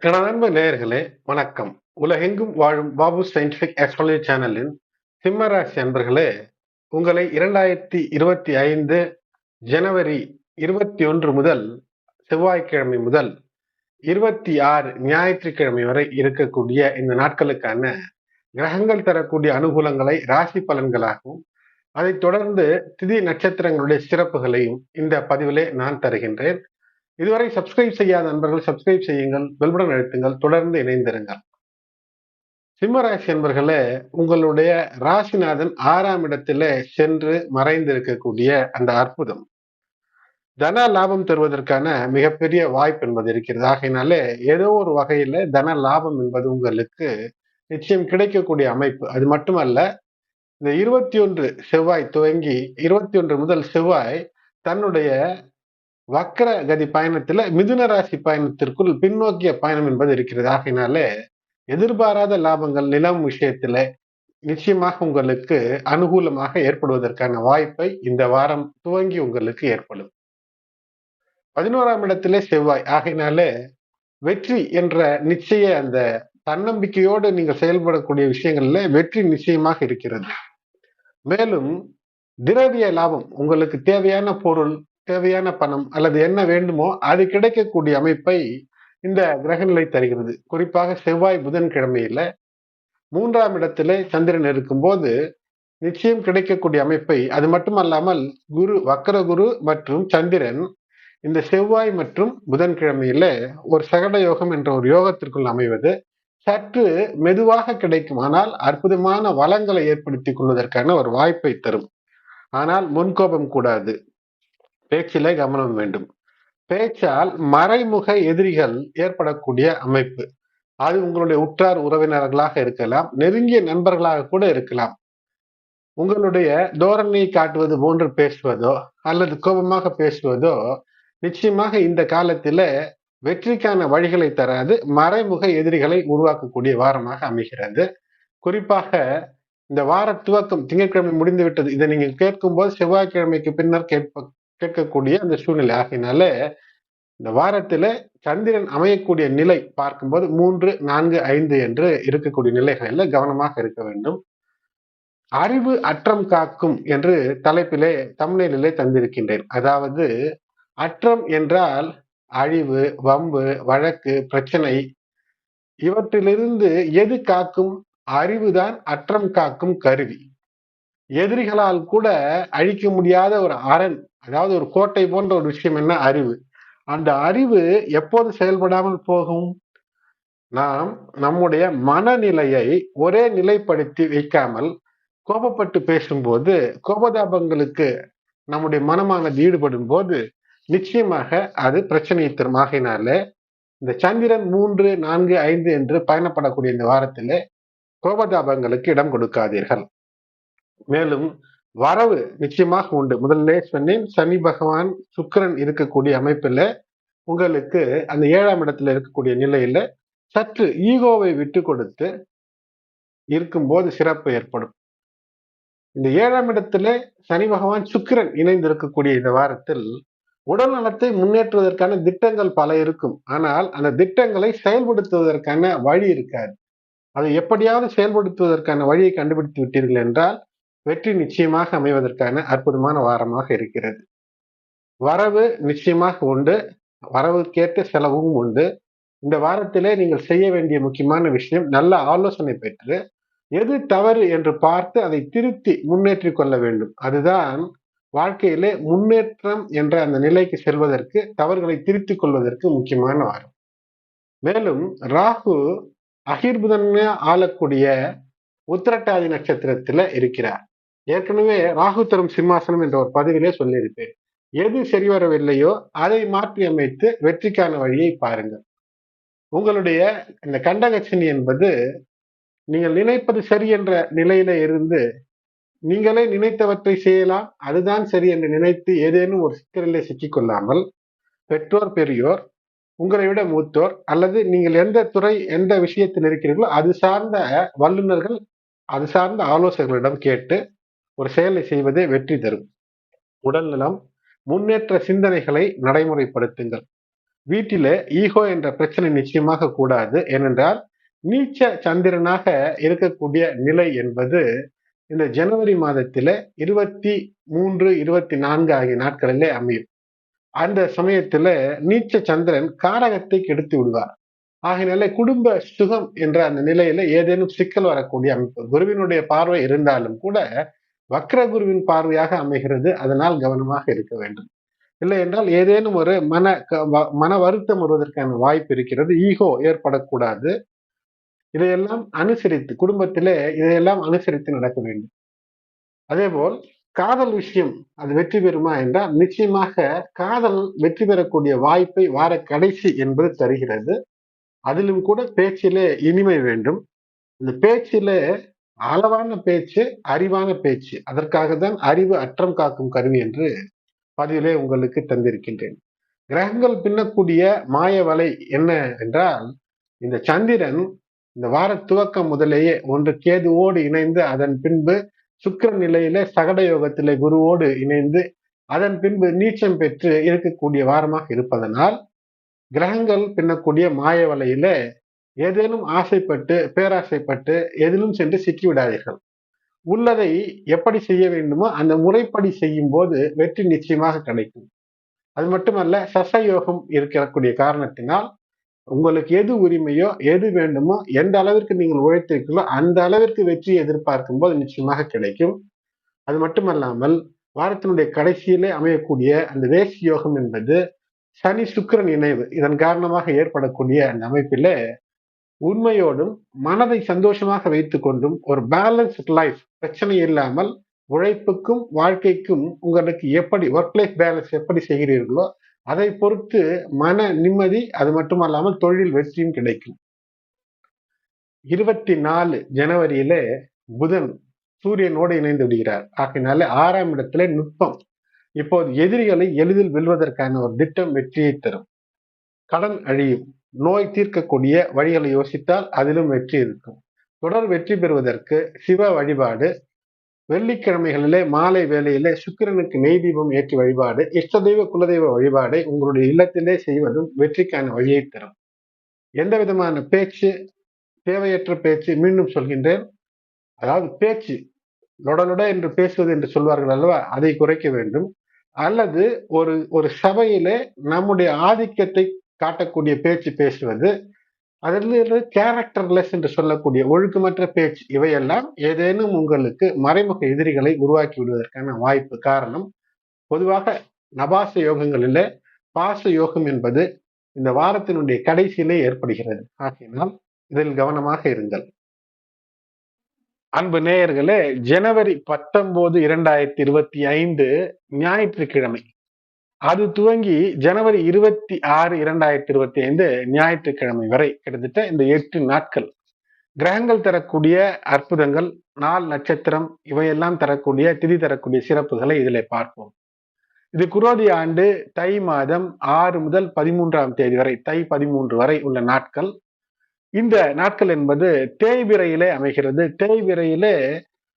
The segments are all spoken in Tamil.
எனது அன்பு நேயர்களே வணக்கம். உலகெங்கும் வாழும் பாபு சயின்டிபிக் ஆஸ்ட்ராலஜி சேனலின் சிம்மராசி அன்பர்களே உங்களை இரண்டாயிரத்தி இருபத்தி ஐந்து ஜனவரி இருபத்தி ஒன்று முதல் செவ்வாய்க்கிழமை முதல் இருபத்தி ஆறு ஞாயிற்றுக்கிழமை வரை இருக்கக்கூடிய இந்த நாட்களுக்கான கிரகங்கள் தரக்கூடிய அனுகூலங்களை ராசி பலன்களாகவும் அதைத் தொடர்ந்து திதி நட்சத்திரங்களுடைய சிறப்புகளையும் இந்த பதிவிலே நான் தருகின்றேன். இதுவரை சப்ஸ்கிரைப் செய்யாத நண்பர்கள் சப்ஸ்கிரைப் செய்யுங்கள் வெல்புடன் அழுத்துங்கள் தொடர்ந்து இணைந்திருங்கள். சிம்மராசி என்பர்களே உங்களுடைய ராசிநாதன் ஆறாம் இடத்துல சென்று மறைந்திருக்கக்கூடிய அந்த அற்புதம். தன லாபம் தருவதற்கான மிகப்பெரிய வாய்ப்பு என்பது இருக்கிறது. ஆகையினாலே ஏதோ ஒரு வகையில தன லாபம் என்பது உங்களுக்கு நிச்சயம் கிடைக்கக்கூடிய அமைப்பு. அது மட்டுமல்ல இந்த இருபத்தி ஒன்று செவ்வாய் துவங்கி இருபத்தி ஒன்று முதல் செவ்வாய் தன்னுடைய வக்கர கதி பயணத்துல மிதுன ராசி பயணத்திற்குள் பின்னோக்கிய பயணம் என்பது இருக்கிறது. ஆகையினாலே எதிர்பாராத லாபங்கள் நிலம் விஷயத்துல நிச்சயமாக உங்களுக்கு அனுகூலமாக ஏற்படுவதற்கான வாய்ப்பை இந்த வாரம் துவங்கி உங்களுக்கு ஏற்படும். பதினோராம் இடத்திலே செவ்வாய். ஆகையினாலே வெற்றி என்ற நிச்சய அந்த தன்னம்பிக்கையோடு நீங்கள் செயல்படக்கூடிய விஷயங்கள்ல வெற்றி நிச்சயமாக இருக்கிறது. மேலும் திரவிய லாபம். உங்களுக்கு தேவையான பொருள் தேவையான பணம் அல்லது என்ன வேண்டுமோ அது கிடைக்கக்கூடிய அமைப்பை இந்த கிரகநிலை தருகிறது. குறிப்பாக செவ்வாய் புதன் கிழமையில மூன்றாம் இடத்திலே சந்திரன் இருக்கும்போது நிச்சயம் கிடைக்கக்கூடிய அமைப்பை அது மட்டுமல்லாமல் குரு வக்கர குரு மற்றும் சந்திரன் இந்த செவ்வாய் மற்றும் புதன்கிழமையில ஒரு சகட யோகம் என்ற ஒரு யோகத்திற்குள் அமைவது சற்று மெதுவாக கிடைக்கும். ஆனால் அற்புதமான வளங்களை ஏற்படுத்திக் கொள்வதற்கான ஒரு வாய்ப்பை தரும். ஆனால் முன்கோபம் கூடாது. பேச்சிலே கவனம் வேண்டும். பேச்சால் மறைமுக எதிரிகள் ஏற்படக்கூடிய அமைப்பு. அது உங்களுடைய உற்றார் உறவினர்களாக இருக்கலாம் நெருங்கிய நண்பர்களாக கூட இருக்கலாம். உங்களுடைய தோரணையை காட்டுவது போன்று பேசுவதோ அல்லது கோபமாக பேசுவதோ நிச்சயமாக இந்த காலத்தில வெற்றிக்கான வழிகளை தராது மறைமுக எதிரிகளை உருவாக்கக்கூடிய வாரமாக அமைகிறது. குறிப்பாக இந்த வார துவக்கம் திங்கட்கிழமை முடிந்து விட்டது இதை நீங்க கேட்கும் போது செவ்வாய்க்கிழமைக்கு பின்னர் கேட்ப கேட்கக்கூடிய அந்த சூழ்நிலை. ஆகினால இந்த வாரத்துல சந்திரன் அமையக்கூடிய நிலை பார்க்கும்போது மூன்று நான்கு ஐந்து என்று இருக்கக்கூடிய நிலைகளில் கவனமாக இருக்க வேண்டும். அறிவு அற்றம் காக்கும் என்று தலைப்பிலே தமிழிலே தந்திருக்கின்றேன். அதாவது அற்றம் என்றால் அழிவு வம்பு வழக்கு பிரச்சனை. இவற்றிலிருந்து எது காக்கும்? அறிவுதான் அற்றம் காக்கும் கருவி. எதிரிகளால் கூட அழிக்க முடியாத ஒரு அரண் அதாவது ஒரு கோட்டை போன்ற ஒரு விஷயம் என்ன? அறிவு. அந்த அறிவு எப்போது செயல்படாமல் போகும்? நாம் நம்முடைய மனநிலையை ஒரே நிலைப்படுத்தி வைக்காமல் கோபப்பட்டு பேசும்போது கோபதாபங்களுக்கு நம்முடைய மனமானது ஈடுபடும் போது நிச்சயமாக அது பிரச்சனையை தரும். ஆகையினாலே இந்த சந்திரன் மூன்று நான்கு ஐந்து என்று பயணப்படக்கூடிய இந்த வாரத்திலே கோபதாபங்களுக்கு இடம் கொடுக்காதீர்கள். மேலும் வரவு நிச்சயமாக உண்டு. முதல்ல சொன்னேன் சனி பகவான் சுக்கரன் இருக்கக்கூடிய அமைப்புல உங்களுக்கு அந்த ஏழாம் இடத்துல இருக்கக்கூடிய நிலையில சற்று ஈகோவை விட்டு கொடுத்து இருக்கும்போது சிறப்பு ஏற்படும். இந்த ஏழாம் இடத்துல சனி பகவான் சுக்கிரன் இணைந்து இருக்கக்கூடிய இந்த வாரத்தில் உடல் நலத்தை முன்னேற்றுவதற்கான திட்டங்கள் பல இருக்கும். ஆனால் அந்த திட்டங்களை செயல்படுத்துவதற்கான வழி இருக்காது. அதை எப்படியாவது செயல்படுத்துவதற்கான வழியை கண்டுபிடித்து விட்டீர்கள் என்றால் வெற்றி நிச்சயமாக அமைவதற்கான அற்புதமான வாரமாக இருக்கிறது. வரவு நிச்சயமாக உண்டு. வரவுக்கேற்ற செலவும் உண்டு. இந்த வாரத்திலே நீங்கள் செய்ய வேண்டிய முக்கியமான விஷயம் நல்ல ஆலோசனை பெற்று எது தவறு என்று பார்த்து அதை திருத்தி முன்னேற்றி கொள்ள வேண்டும். அதுதான் வாழ்க்கையிலே முன்னேற்றம் என்ற அந்த நிலைக்கு செல்வதற்கு தவறுகளை திருத்திக் கொள்வதற்கு முக்கியமான வாரம். மேலும் ராகு அகிர்புதன்மையா ஆளக்கூடிய உத்திரட்டாதி நட்சத்திரத்துல இருக்கிறார். ஏற்கனவே ராகு தரும் சிம்மாசனம் என்ற ஒரு பதிவிலே சொல்லியிருப்பேன். எது சரிவரவில்லையோ அதை மாற்றி அமைத்து வெற்றிக்கான வழியை பாருங்கள். உங்களுடைய இந்த கண்டகச்சினி என்பது நீங்கள் நினைப்பது சரி என்ற நிலையில இருந்து நீங்களே நினைத்தவற்றை செய்யலாம். அதுதான் சரி என்று நினைத்து ஏதேனும் ஒரு சிக்கலிலே சிக்கிக்கொள்ளாமல் பெற்றோர் பெரியோர் உங்களை விட மூத்தோர் அல்லது நீங்கள் எந்த துறை எந்த விஷயத்தில் இருக்கிறீர்களோ அது சார்ந்த வல்லுநர்கள் அது சார்ந்த ஆலோசகர்களிடம் கேட்டு ஒரு செயலை செய்வதே வெற்றி தரும். உடல் நலம் முன்னேற்ற சிந்தனைகளை நடைமுறைப்படுத்துங்கள். வீட்டிலே ஈகோ என்ற பிரச்சனை நிச்சயமாக கூடாது. ஏனென்றால் நீச்ச சந்திரனாக இருக்கக்கூடிய நிலை என்பது இந்த ஜனவரி மாதத்தில இருபத்தி மூன்று இருபத்தி நான்கு ஆகிய நாட்களிலே அமையும். அந்த சமயத்துல நீச்ச சந்திரன் காரகத்தை கெடுத்து விடுவார். ஆகினால குடும்ப சுகம் என்ற அந்த நிலையில ஏதேனும் சிக்கல் வரக்கூடிய அமைப்பு குருவினுடைய பார்வை இருந்தாலும் கூட வக்ர குருவின் பார்வையாக அமைகிறது. அதனால் கவனமாக இருக்க வேண்டும். இல்லை என்றால் ஏதேனும் ஒரு மன மன வருத்தம் வருவதற்கான வாய்ப்பு இருக்கிறது. ஈகோ ஏற்படக்கூடாது. இதையெல்லாம் அனுசரித்து குடும்பத்திலே இதையெல்லாம் அனுசரித்து நடக்க வேண்டும். அதே போல் காதல் விஷயம் அது வெற்றி பெறுமா என்றால் நிச்சயமாக காதல் வெற்றி பெறக்கூடிய வாய்ப்பை வார கடைசி என்பது தருகிறது. அதிலும் கூட பேச்சிலே இனிமை வேண்டும். இந்த பேச்சிலே அளவான பேச்சு அறிவான பேச்சு. அதற்காக தான் அறிவு அற்றம் காக்கும் கருவி என்று பதிவிலே உங்களுக்கு தந்திருக்கின்றேன். கிரகங்கள் பின்னக்கூடிய மாய வலை என்ன என்றால் இந்த சந்திரன் இந்த வார துவக்கம் முதலேயே ஒன்று கேதுவோடு இணைந்து அதன் பின்பு சுக்கர நிலையில சகட யோகத்திலே குருவோடு இணைந்து அதன் பின்பு நீச்சம் பெற்று இருக்கக்கூடிய வாரமாக இருப்பதனால் கிரகங்கள் பின்னக்கூடிய மாய வலையில ஏதேனும் ஆசைப்பட்டு பேராசைப்பட்டு எதிலும் சென்று சிக்கிவிடாதீர்கள். உள்ளதை எப்படி செய்ய வேண்டுமோ அந்த முறைப்படி செய்யும் போது வெற்றி நிச்சயமாக கிடைக்கும். அது மட்டுமல்ல சசயோகம் இருக்கக்கூடிய காரணத்தினால் உங்களுக்கு எது உரிமையோ எது வேண்டுமோ எந்த அளவிற்கு நீங்கள் உழைத்திருக்கீங்களோ அந்த அளவிற்கு வெற்றி எதிர்பார்க்கும் போது நிச்சயமாக கிடைக்கும். அது மட்டுமல்லாமல் வாரத்தினுடைய கடைசியிலே அமையக்கூடிய அந்த வேசி யோகம் என்பது சனி சுக்கரன் இணைவு. இதன் காரணமாக ஏற்படக்கூடிய அந்த அமைப்பிலே உண்மையோடும் மனதை சந்தோஷமாக வைத்துக் கொண்டும் ஒரு பேலன்ஸ்ட் லைஃப் பிரச்சனை இல்லாமல் உழைப்புக்கும் வாழ்க்கைக்கும் உங்களுக்கு எப்படி ஒர்க் லைஃப் பேலன்ஸ் எப்படி செய்கிறீர்களோ அதை பொறுத்து மன நிம்மதி அது மட்டுமல்லாமல் தொழில் வெற்றியும் கிடைக்கும். இருபத்தி நாலு ஜனவரியில புதன் சூரியனோடு இணைந்து விடுகிறார். ஆகினால ஆறாம் இடத்துல நுட்பம். இப்போது எதிரிகளை எளிதில் வெல்வதற்கான ஒரு திட்டம் வெற்றியை தரும். கடன் அழியும். நோய் தீர்க்கக்கூடிய வழிகளை யோசித்தால் அதிலும் வெற்றி இருக்கும். தொடர் வெற்றி பெறுவதற்கு சிவ வழிபாடு வெள்ளிக்கிழமைகளிலே மாலை வேலையிலே சுக்கிரனுக்கு நெய் தீபம் ஏற்றி வழிபாடு இஷ்டதெய்வ குலதெய்வ வழிபாடை உங்களுடைய இல்லத்திலே செய்வதும் வெற்றிக்கான வழியை தரும். எந்த விதமான பேச்சு தேவையற்ற பேச்சு மீண்டும் சொல்கின்றேன். அதாவது பேச்சு லொடலொட என்று பேசுவது என்று சொல்வார்கள் அல்லவா அதை குறைக்க வேண்டும். அல்லது ஒரு ஒரு சபையிலே நம்முடைய ஆதிக்கத்தை காட்டக்கூடிய பேச்சு பேசுவது அதிலிருந்து கேரக்டர்லெஸ் என்று சொல்லக்கூடிய ஒழுக்கமற்ற பேச்சு இவையெல்லாம் ஏதேனும் உங்களுக்கு மறைமுக எதிரிகளை உருவாக்கி விடுவதற்கான வாய்ப்பு காரணம் பொதுவாக நபாச யோகங்களிலே பாச யோகம் என்பது இந்த வாரத்தினுடைய கடைசியிலே ஏற்படுகிறது. ஆகையினால் இதில் கவனமாக இருங்கள். அன்பு நேயர்களே ஜனவரி பத்தொன்பது இரண்டாயிரத்தி இருபத்தி ஐந்து ஞாயிற்றுக்கிழமை. அது துவங்கி ஜனவரி இருபத்தி ஆறு இரண்டாயிரத்தி இருபத்தி ஐந்து ஞாயிற்றுக்கிழமை வரை கிட்டத்தட்ட இந்த எட்டு நாட்கள். கிரகங்கள் தரக்கூடிய அற்புதங்கள் நாள் நட்சத்திரம் இவையெல்லாம் தரக்கூடிய திதி தரக்கூடிய சிறப்புகளை இதில் பார்ப்போம். இது குரோதி ஆண்டு தை மாதம் ஆறு முதல் பதிமூன்றாம் தேதி வரை தை பதிமூன்று வரை உள்ள நாட்கள். இந்த நாட்கள் என்பது தேய்பிரையிலே அமைகிறது. தேய்பிரையிலே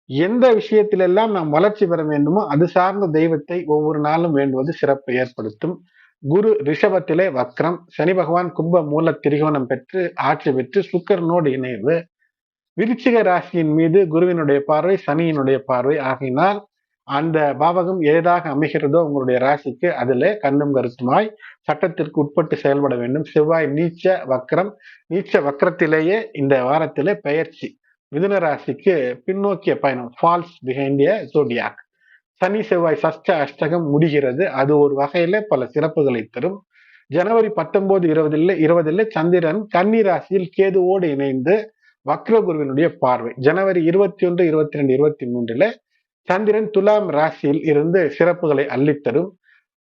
எந்த விஷயத்திலெல்லாம் நாம் வளர்ச்சி பெற வேண்டுமோ அது சார்ந்த தெய்வத்தை ஒவ்வொரு நாளும் வேண்டுவது சிறப்பை ஏற்படுத்தும். குரு ரிஷபத்திலே வக்ரம் சனி பகவான் கும்ப மூல திரிகோணம் பெற்று ஆட்சி பெற்று சுக்கரனோடு இணைவு. விருச்சிக ராசியின் மீது குருவினுடைய பார்வை சனியினுடைய பார்வை. ஆகினால் அந்த பாவகம் ஏதாக அமைகிறதோ உங்களுடைய ராசிக்கு அதிலே கண்ணும் கருத்துமாய் சட்டத்திற்கு உட்பட்டு செயல்பட வேண்டும். செவ்வாய் நீச்ச வக்ரம். நீச்ச வக்ரத்திலேயே இந்த வாரத்திலே பெயர்ச்சி. மிதுன ராசிக்கு பின்னோக்கிய பயணம். ஃபால்ஸ் பிஹைண்ட் சோடியாக் சனி செவ்வாய் சஷ்ட அஷ்டகம் முடிகிறது. அது ஒரு வகையில பல சிறப்புகளை தரும். ஜனவரி பத்தொன்பது இருபதில் இருபதில் சந்திரன் கன்னி ராசியில் கேதுவோடு இணைந்து வக்ரகுருவினுடைய பார்வை. ஜனவரி இருபத்தி ஒன்று இருபத்தி ரெண்டு இருபத்தி மூன்றுல சந்திரன் துலாம் ராசியில் இருந்து சிறப்புகளை அள்ளித்தரும்.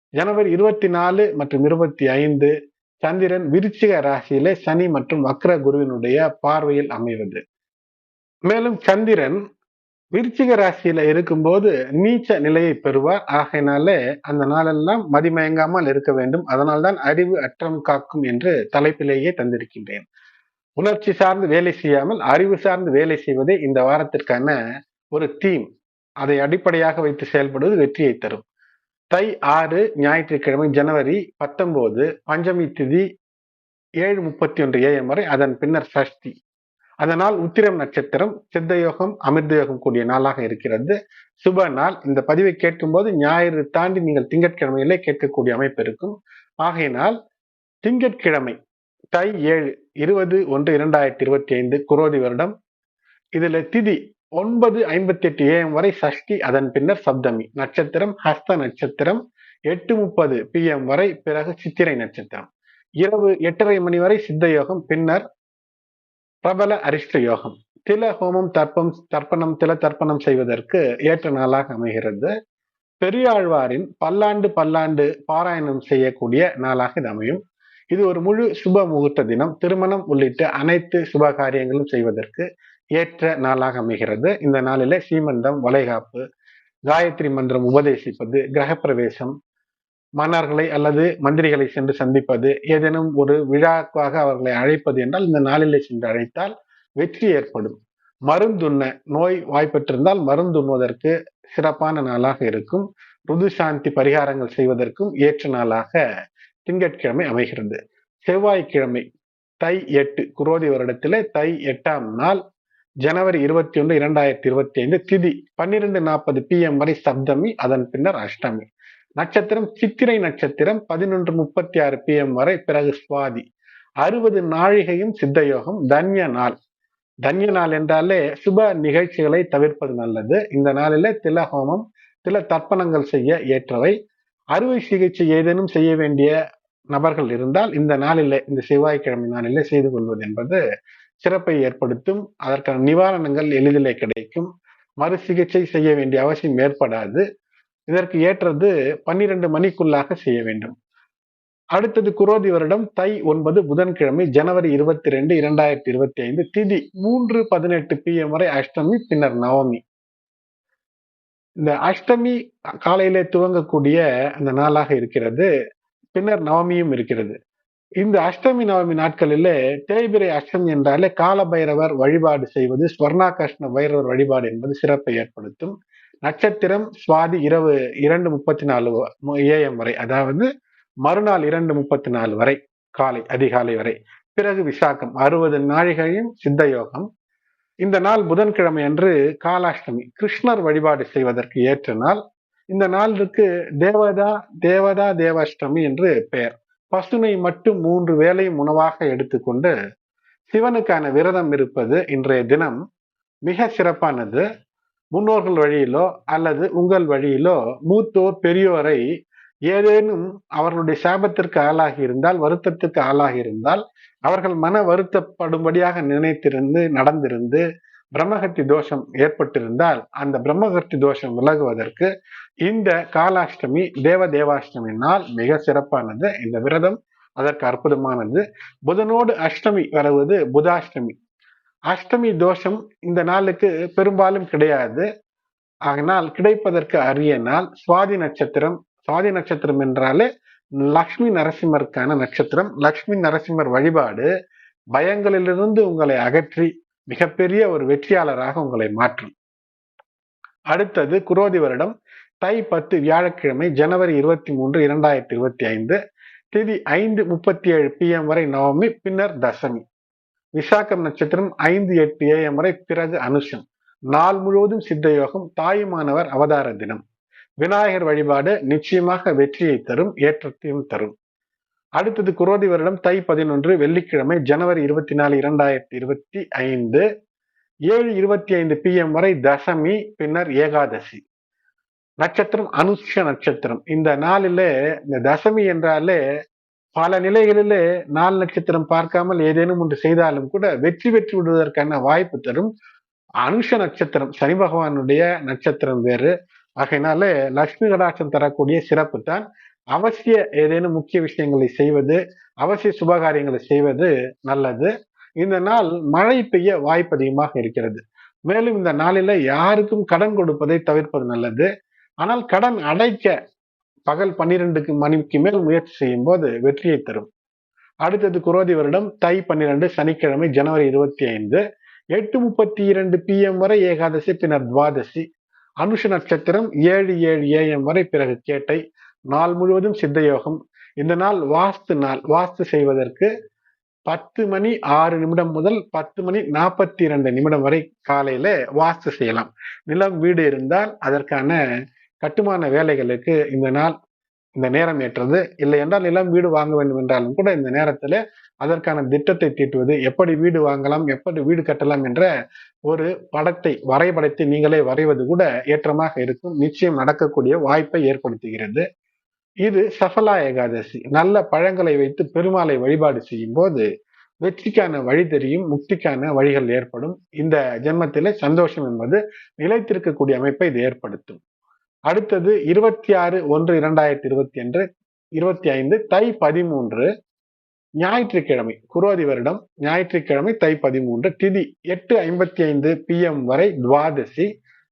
ஜனவரி இருபத்தி நாலு மற்றும் இருபத்தி ஐந்து சந்திரன் விருச்சிக ராசியிலே சனி மற்றும் வக்ர குருவினுடைய பார்வையில் அமைவது. மேலும் சந்திரன் விருச்சிக ராசியில இருக்கும்போது நீச்ச நிலையை பெறுவார். ஆகையினாலே அந்த நாளெல்லாம் மதிமயங்காமல் இருக்க வேண்டும். அதனால்தான் அறிவு அற்றம் காக்கும் என்று தலைப்பிலேயே தந்திருக்கின்றேன். உணர்ச்சி சார்ந்து வேலை செய்யாமல் அறிவு சார்ந்து வேலை செய்வதே இந்த வாரத்திற்கான ஒரு தீம் அதை அடிப்படையாக வைத்து செயல்படுவது வெற்றியை தரும். தை ஆறு ஞாயிற்றுக்கிழமை ஜனவரி பத்தொன்பது பஞ்சமி திதி ஏழு முப்பத்தி ஒன்று ஏஎம் வரை அதன் பின்னர் சஷ்டி. அதனால் உத்திரம் நட்சத்திரம் சித்த யோகம் அமிர்த யோகம் கூடிய நாளாக இருக்கிறது. சுப நாள். இந்த பதிவை கேட்கும்போது ஞாயிறு தாண்டி நீங்கள் திங்கட்கிழமையிலே கேட்கக்கூடிய அமைப்பு இருக்கும். ஆகையினால் திங்கட்கிழமை தை ஏழு இருபது ஒன்று இரண்டாயிரத்தி இருபத்தி ஐந்து குரோதி வருடம். இதுல திதி ஒன்பது ஐம்பத்தி எட்டு ஏஎம் வரை சஷ்டி அதன் பின்னர் சப்தமி. நட்சத்திரம் ஹஸ்த நட்சத்திரம் எட்டு முப்பது பி எம் வரை பிறகு சித்திரை நட்சத்திரம். இரவு எட்டரை மணி வரை சித்த யோகம் பின்னர் பிரபல அரிஷ்ட யோகம். தில ஹோமம் தர்ப்பம் தர்ப்பணம் தில தர்ப்பணம் செய்வதற்கு ஏற்ற நாளாக அமைகிறது. பெரியாழ்வாரின் பல்லாண்டு பல்லாண்டு பாராயணம் செய்யக்கூடிய நாளாக இது அமையும். இது ஒரு முழு சுப முகூர்த்த தினம். திருமணம் உள்ளிட்ட அனைத்து சுப காரியங்களும் செய்வதற்கு ஏற்ற நாளாக அமைகிறது. இந்த நாளிலே சீமந்தம் வளைகாப்பு காயத்ரி மந்திரம் உபதேசிப்பது கிரகப்பிரவேசம் மன்னர்களை அல்லது மந்திரிகளை சென்று சந்திப்பது ஏதேனும் ஒரு விழாக்காக அவர்களை அழைப்பது என்றால் இந்த நாளிலே சென்று அழைத்தால் வெற்றி ஏற்படும். மருந்துண்ண நோய் வாய்ப்பெற்றிருந்தால் மருந்துண்ணுவதற்கு சிறப்பான நாளாக இருக்கும். ருது சாந்தி பரிகாரங்கள் செய்வதற்கும் ஏற்ற நாளாக திங்கட்கிழமை அமைகிறது. செவ்வாய்க்கிழமை தை எட்டு குரோதி வருடத்திலே தை எட்டாம் நாள் ஜனவரி இருபத்தி ஒன்று இரண்டாயிரத்தி இருபத்தி ஐந்து திதி பன்னிரெண்டு நாற்பது பி எம் வரை சப்தமி அதன் பின்னர் அஷ்டமி. நட்சத்திரம் சித்திரை நட்சத்திரம் பதினொன்று முப்பத்தி ஆறு பி எம் வரை பிறகு சுவாதி. அறுபது நாழிகையும் சித்தயோகம் தன்ய நாள். தன்ய நாள் என்றாலே சுப நிகழ்ச்சிகளை தவிர்ப்பது நல்லது. இந்த நாளில தில ஹோமம் தில தர்ப்பணங்கள் செய்ய ஏற்றவை. அறுவை சிகிச்சை ஏதேனும் செய்ய வேண்டிய நபர்கள் இருந்தால் இந்த நாளில இந்த செவ்வாய்க்கிழமை நாளில செய்து கொள்வது என்பது சிறப்பை ஏற்படுத்தும். அதற்கான நிவாரணங்கள் எளிதிலே கிடைக்கும். மறு சிகிச்சை செய்ய வேண்டிய அவசியம் ஏற்படாது. இதற்கு ஏற்றது பன்னிரண்டு மணிக்குள்ளாக செய்ய வேண்டும். அடுத்தது குரோதி வருடம் தை ஒன்பது புதன்கிழமை ஜனவரி இருபத்தி ரெண்டு இரண்டாயிரத்தி இருபத்தி ஐந்து திதி மூன்று பதினெட்டு பிஎம் வரை அஷ்டமி பின்னர் நவமி. இந்த அஷ்டமி காலையிலே துவங்கக்கூடிய அந்த நாளாக இருக்கிறது பின்னர் நவமியும் இருக்கிறது. இந்த அஷ்டமி நவமி நாட்களிலே தேய்பிரை அஷ்டமி என்றாலே கால பைரவர் வழிபாடு செய்வது ஸ்வர்ணாகிருஷ்ண பைரவர் வழிபாடு என்பது சிறப்பை ஏற்படுத்தும். நட்சத்திரம் சுவாதி இரவு இரண்டு முப்பத்தி நாலு ஏஎம் வரை அதாவது மறுநாள் இரண்டு முப்பத்தி நாலு வரை காலை அதிகாலை வரை. பிறகு விசாகம் அறுபது நாழிகையும் சித்த யோகம். இந்த நாள் புதன்கிழமை அன்று காலாஷ்டமி. கிருஷ்ணர் வழிபாடு செய்வதற்கு ஏற்ற நாள். இந்த நாளுக்கு தேவதா தேவதா தேவாஷ்டமி என்று பெயர். பசுமை மட்டும் மூன்று வேலையும் உணவாக எடுத்துக்கொண்டு சிவனுக்கான விரதம் இருப்பது இன்றைய தினம் மிக சிறப்பானது. முன்னோர்கள் வழியிலோ அல்லது உங்கள் வழியிலோ மூத்தோர் பெரியோரை ஏதேனும் அவர்களுடைய சாபத்திற்கு ஆளாகி இருந்தால் வருத்தத்திற்கு ஆளாகி இருந்தால் அவர்கள் மன வருத்தப்படும்படியாக நினைத்திருந்து நடந்திருந்து பிரம்மகத்தி தோஷம் ஏற்பட்டிருந்தால் அந்த பிரம்மகத்தி தோஷம் விலகுவதற்கு இந்த காலாஷ்டமி தேவ தேவாஷ்டமி நாள் மிக சிறப்பானது. இந்த விரதம் அதற்கு அற்புதமானது. புதனோடு அஷ்டமி வருவது புதாஷ்டமி. அஷ்டமி தோஷம் இந்த நாளுக்கு பெரும்பாலும் கிடையாது. ஆனால் கிடைப்பதற்கு அரிய நாள் சுவாதி நட்சத்திரம் சுவாதி நட்சத்திரம் என்றாலே லக்ஷ்மி நரசிம்மருக்கான நட்சத்திரம். லக்ஷ்மி நரசிம்மர் வழிபாடு பயங்களிலிருந்து உங்களை அகற்றி மிகப்பெரிய ஒரு வெற்றியாளராக உங்களை மாற்றும். அடுத்தது குரோதி வருடம். தை பத்து வியாழக்கிழமை ஜனவரி இருபத்தி மூன்று இரண்டாயிரத்தி இருபத்தி ஐந்து. திதி ஐந்து முப்பத்தி ஏழு பி எம் வரை நவமி பின்னர் தசமி. விசாகம் நட்சத்திரம் ஐந்து எட்டு ஏஎம் வரை பிறகு அனுஷம். நாள் முழுவதும் சித்த யோகம் தாயுமானவர் அவதார தினம். விநாயகர் வழிபாடு நிச்சயமாக வெற்றியை தரும் ஏற்றத்தையும் தரும். அடுத்தது குரோதி வருடம் தை பதினொன்று வெள்ளிக்கிழமை ஜனவரி இருபத்தி நாலு இரண்டாயிரத்தி இருபத்தி ஐந்து ஏழு இருபத்தி ஐந்து பிஎம் வரை தசமி பின்னர் ஏகாதசி. நட்சத்திரம் அனுஷ நட்சத்திரம். இந்த நாளிலே இந்த தசமி என்றாலே பல நிலைகளிலே நாள் நட்சத்திரம் பார்க்காமல் ஏதேனும் ஒன்று செய்தாலும் கூட வெற்றி பெற்று விடுவதற்கான வாய்ப்பு தரும். அனுஷ நட்சத்திரம் சனி பகவானுடைய நட்சத்திரம் வேறு. ஆகையினாலே லக்ஷ்மி கடாட்சம் தரக்கூடிய சிறப்பு தான். அவசிய ஏதேனும் முக்கிய விஷயங்களை செய்வது அவசிய சுபகாரியங்களை செய்வது நல்லது. இந்த நாள் மழை பெய்ய வாய்ப்பு அதிகமாக இருக்கிறது. மேலும் இந்த நாளில யாருக்கும் கடன் கொடுப்பதை தவிர்ப்பது நல்லது. ஆனால் கடன் அடைக்க பகல் பன்னிரெண்டுக்கு மணிக்கு மேல் முயற்சி செய்யும் போது வெற்றியை தரும். அடுத்தது குரோதி வருடம் தை பன்னிரெண்டு சனிக்கிழமை ஜனவரி இருபத்தி ஐந்து எட்டு முப்பத்தி இரண்டு பிஎம் வரை ஏகாதசி பின்னர் துவாதசி. அனுஷ நட்சத்திரம் ஏழு ஏழு ஏஎம் வரை பிறகு கேட்டை. நாள் முழுவதும் சித்தயோகம். இந்த நாள் வாஸ்து நாள். வாஸ்து செய்வதற்கு பத்து மணி ஆறு நிமிடம் முதல் பத்து மணி நாற்பத்தி இரண்டு நிமிடம் வரை காலையில வாஸ்து செய்யலாம். நிலம் வீடு இருந்தால் அதற்கான கட்டுமான வேலைகளுக்கு இந்த நாள் இந்த நேரம் ஏற்றது. இல்லை என்றால் நிலம் வீடு வாங்க வேண்டும் என்றாலும் கூட இந்த நேரத்தில் அதற்கான திட்டத்தை தீட்டுவது எப்படி வீடு வாங்கலாம் எப்படி வீடு கட்டலாம் என்ற ஒரு படத்தை வரைபடத்தை நீங்களே வரைவது கூட ஏற்றமாக இருக்கும். நிச்சயம் நடக்கக்கூடிய வாய்ப்பை ஏற்படுத்துகிறது. இது சஃபலா ஏகாதசி. நல்ல பழங்களை வைத்து பெருமாளை வழிபாடு செய்யும் போது வெற்றிக்கான வழி தெரியும் முக்திக்கான வழிகள் ஏற்படும். இந்த ஜென்மத்திலே சந்தோஷம் என்பது நிலைத்திருக்கக்கூடிய அமைப்பை இது ஏற்படுத்தும். அடுத்தது இருபத்தி ஆறு ஒன்று இரண்டாயிரத்தி இருபத்தி அன்று இருபத்தி ஐந்து தை பதிமூன்று ஞாயிற்றுக்கிழமை குரோதி வருடம் ஞாயிற்றுக்கிழமை தை பதிமூன்று திதி எட்டு ஐம்பத்தி ஐந்து பிஎம் வரை துவாதசி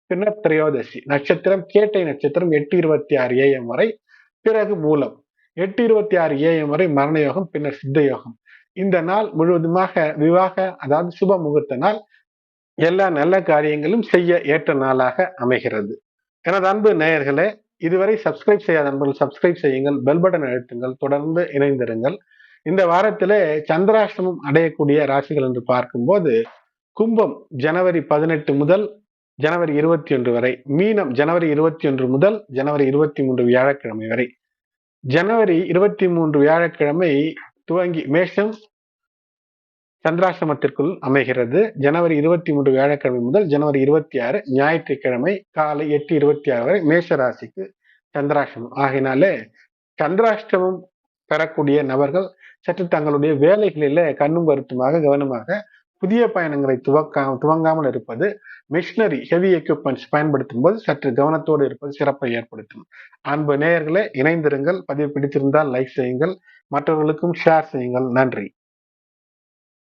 பின்னர் திரையோதசி நட்சத்திரம் கேட்டை நட்சத்திரம் எட்டு இருபத்தி ஆறு ஏஎம் வரை பிறகு மூலம் எட்டு இருபத்தி ஆறு ஏஎம் வரை மரண யோகம் பின்னர் சித்த யோகம் இந்த நாள் முழுவதுமாக விவாக அதாவது சுப முகூர்த்த நாள் எல்லா நல்ல காரியங்களும் செய்ய ஏற்ற நாளாக அமைகிறது. எனது அன்பு நேயர்களே இதுவரை சப்ஸ்கிரைப் செய்யாத நண்பர்கள் சப்ஸ்கிரைப் செய்யுங்கள் பெல் பட்டன் அழுத்துங்கள் தொடர்ந்து இணைந்திருங்கள். இந்த வாரத்திலே சந்திராஷ்டமம் அடையக்கூடிய ராசிகள் என்று பார்க்கும்போது கும்பம் ஜனவரி பதினெட்டு முதல் ஜனவரி இருபத்தி ஒன்று வரை மீனம் ஜனவரி இருபத்தி ஒன்று முதல் ஜனவரி இருபத்தி மூன்று வியாழக்கிழமை வரை. ஜனவரி இருபத்தி மூன்று வியாழக்கிழமை துவங்கி மேஷம் சந்திராசிரமத்திற்குள் அமைகிறது. ஜனவரி இருபத்தி மூன்று வியாழக்கிழமை முதல் ஜனவரி இருபத்தி ஆறு ஞாயிற்றுக்கிழமை காலை எட்டு இருபத்தி ஆறு வரை மேஷ ராசிக்கு சந்திராஷ்டமம் ஆகினாலே சந்திராஷ்டமம் பெறக்கூடிய நபர்கள் சற்று தங்களுடைய வேலைகளில கண்ணும் கருத்துமாக கவனமாக புதிய பயணங்களை துவக்கா துவங்காமல் இருப்பது மிஷினரி ஹெவி எக்யூப்மெண்ட்ஸ் பயன்படுத்தும் போது சற்று கவனத்தோடு இருப்பது சிறப்பை ஏற்படுத்தும். அன்பு நேயர்களை இணைந்திருங்கள். பதிவு பிடித்திருந்தால் லைக் செய்யுங்கள். மற்றவர்களுக்கும் ஷேர் செய்யுங்கள். நன்றி.